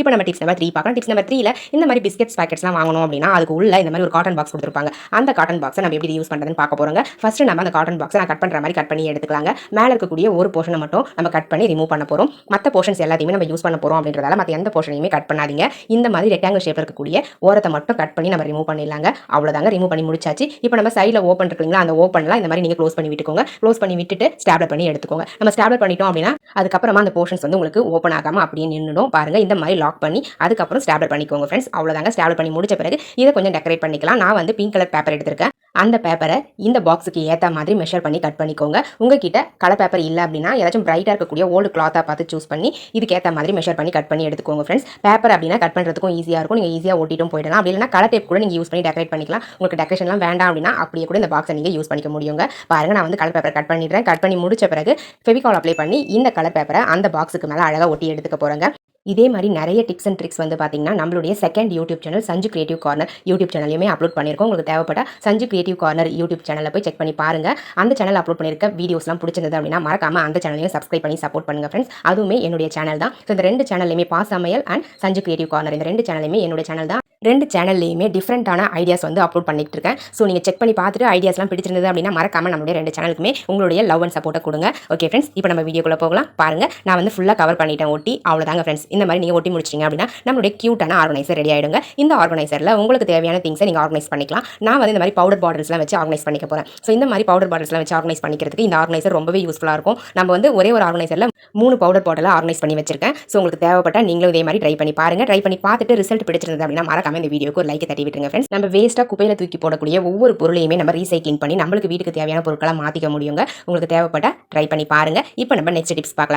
இப்போ நம்ம tips number three பார்க்கலாம். டிப்ஸ் நம்பர் த்ரீல இந்த மாதிரி பிஸ்கெட்ஸ் பேக்கெட்ஸ்லாம் வாங்கணும் அப்படின்னா அதுக்கு உள்ள இந்த மாதிரி ஒரு காட்டன் பாக்ஸ் கொடுத்துருப்பாங்க. அந்த காட்டன் பாக்ஸை நம்ம எப்படி யூஸ் பண்ணுறதுன்னு பார்க்க போகிறோங்க ஃபஸ்ட்டு நம்ம அந்த காட்டன் பாக்ஸை நான் கட் பண்ணுற மாதிரி கட் பண்ணி எடுத்துக்கலாங்க. மேலே இருக்கக்கூடிய ஒரு போர்ஷனை மட்டும் நம்ம கட் பண்ணி ரிமூவ் பண்ண போகிறோம் மற்ற போர்ஷன்ஸ் எல்லாத்தையுமே நம்ம யூஸ் பண்ண போகிறோம் அப்படின்றதால மற்ற எந்த போர்ஷனையுமே கட் பண்ணாதீங்க. இந்த மாதிரி ரெக்டாங்கிள் ஷேப்பில் இருக்கக்கூடிய ஓரத்தை மட்டும் கட் பண்ணி நம்ம ரிமூவ் பண்ணிடலாங்க. அவ்வளோதாங்க ரிமூவ் பண்ணி முடிச்சாச்சு. இப்போ நம்ம சைடில் ஓப்பன் இருக்குங்களா அந்த ஓப்பன்லாம் இந்த மாதிரி நீங்கள் க்ளோஸ் பண்ணி விட்டுக்கோங்க. க்ளோஸ் பண்ணி விட்டுட்டு ஸ்டாப்லர் பண்ணி எடுத்துக்கோங்க. நம்ம ஸ்டாப்லர் பண்ணிட்டோம் அப்படின்னா அதுக்கப்புறமா அந்த போர்ஷன்ஸ் வந்து உங்களுக்கு ஓப்பன் ஆகாமல் அப்படியே நின்றுடும் பாருங்க இந்த மாதிரி லாக் பண்ணி அதுக்கப்புறம் ஸ்டாப்லர் பண்ணிக்கோங்க ஃப்ரெண்ட்ஸ் அவ்வளோதாங்க ஸ்டாப்லர் பண்ணி முடிச்ச பிறகு இதை கொஞ்சம் டெக்கரேட் பண்ணிக்கலாம். நான் வந்து பிங்க் கலர் பேப்பர் எடுத்திருக்கேன். அந்த பேப்பரை இந்த பாக்ஸுக்கு ஏற்ற மாதிரி மெஷர் பண்ணி கட் பண்ணிக்கோங்க. உங்ககிட்ட கலர் பேப்பர் இல்லை அப்படின்னா ஏதாச்சும் பிரைட்டாக இருக்கக்கூடிய ஓல்டு கிளாத்தாக பார்த்து சூஸ் பண்ணி இதுக்கு ஏற்ற மாதிரி மெஷர் பண்ணி கட் பண்ணி எடுத்துக்கோங்க ஃப்ரெண்ட்ஸ் பேப்பர் அப்படின்னா கட் பண்ணுறதுக்கும் ஈஸியாக இருக்கும். நீங்கள் ஈஸியாக ஓட்டிட்டும் போயிடலாம். அப்படி இல்லைனா கலர் டேப் கூட நீங்கள் யூஸ் பண்ணி டெக்கரேட் பண்ணிக்கலாம். உங்களுக்கு டெக்கரேஷன்லாம் வேண்டாம் அப்படின்னா அப்படியே கூட இந்த பாக்ஸை நீங்கள் யூஸ் பண்ணிக்க முடியுங்க. பாருங்க நான் வந்து கலர் பேப்பர் கட் பண்ணிடுறேன். கட் பண்ணி முடிச்ச பிறகு ஃபெவிகால் அப்ளை பண்ணி இந்த கலர் பேப்பரை அந்த பாக்ஸுக்கு மேலே அழகாக ஒட்டி எடுத்துக்க போகிறேங்க இதே மாதிரி நிறைய டிப்ஸ் அண்ட் ட்ரிக்ஸ் வந்து பார்த்தீங்கன்னா நம்மளுடைய second YouTube channel Sanju creative corner YouTube சேனலையுமே upload பண்ணியிருக்கோம். உங்களுக்கு தேவைப்பட்ட சஞ்சு கிரியேட்டிவ் கார்னர் யூடியூப் சேனலில் போய் செக் பண்ணி பாருங்கள் அந்த சேனல் அப்லோட் பண்ணியிருக்க வீடியோஸ்லாம் பிடிச்சிருந்தது அப்படின்னா மறக்காமல் அந்த சேனலையும் சப்ஸ்கிரைப் பண்ணி சப்போர்ட் பண்ணுங்க ஃப்ரெண்ட்ஸ் அதுவுமே என்னுடைய சேனல் தான். ஸோ இந்த ரெண்டு சேனல்லையுமே பாஸ் சமையல் அண்ட் சஞ்சு கிரியேட்டிவ் கார்னர் இந்த ரெண்டு சேனலுமே என்னுடைய சேனல் தான். ரெண்டு சேனல்லையுமே டிஃப்ரெண்ட்டான ஐடியாஸ் வந்து அப்லோட் பண்ணிகிட்டு இருக்கேன் ஸோ நீங்கள் செக் பண்ணி பார்த்துட்டு ஐடியாஸ்லாம் பிடிச்சிருந்தது அப்படின்னா மறக்காமல் நம்மளுடைய ரெண்டு சேனலுக்குமே உங்களுடைய லவ் அண்ட் சப்போர்ட்டை கொடுங்க. ஓகே ஃப்ரெண்ட்ஸ் இப்போ நம்ம வீடியோக்குள்ளே போகலாம். பாருங்கள் நான் வந்து ஃபுல்லாக கவர் பண்ணிட்டேன் ஒட்டி அவ்வளோதாங்க ஃப்ரெண்ட்ஸ் இந்த மாதிரி நீங்கள் ஒட்டி முடிச்சிங்க அப்படின்னா நம்மளுடைய க்யூட்டான ஆர்கனைசர் ரெடி ஆகிடுங்க இந்த ஆர்கனைசரில் உங்களுக்கு தேவையான திங்ஸை நீங்கள் ஆர்கனைஸ் பண்ணிக்கலாம். நான் வந்து இந்த மாதிரி பவுடர் பாட்டில்ஸ்லாம் வச்சு ஆர்கனைஸ் பண்ணிக்க போகிறேன் ஸோ இந்த மாதிரி பவுடர் பாட்டில்ஸ்லாம் வச்சு ஆர்கனைஸ் பண்ணிக்கிறதுக்கு இந்த ஆர்கனைசர் ரொம்பவே யூஸ்ஃபுல்லாக இருக்கும். நம்ம வந்து ஒரே ஒரு ஆர்கனைசரில் மூணு பவுடர் பாட்டில் ஆர்கனைஸ் பண்ணி வச்சிருக்கேன். ஸோ உங்களுக்கு தேவைப்பட்ட நீங்களும் இதே மாதிரி ட்ரை பண்ணி பாருங்கள் ட்ரை பண்ணி பார்த்துட்டு ரிசல்ட் பிடிச்சிருந்தது அப்படின்னா மறக்காம இந்த வீடியோக்கு ஒரு லைக் தட்டி விட்டுருங்க ஃப்ரெண்ட்ஸ் நம்ம வேஸ்ட்டாக குப்பையில் தூக்கி போடக்கூடிய ஒவ்வொரு பொருளையுமே நம்ம ரீசைக்ளிங் பண்ணி நம்மளுக்கு வீட்டுக்கு தேவையான பொருட்களை மாற்றிக்க முடியுங்க. உங்களுக்கு தேவைப்பட்ட ட்ரை பண்ணி பாருங்க. இப்போ நம்ம நெக்ஸ்ட் டிப்ஸ் பார்க்கலாம்.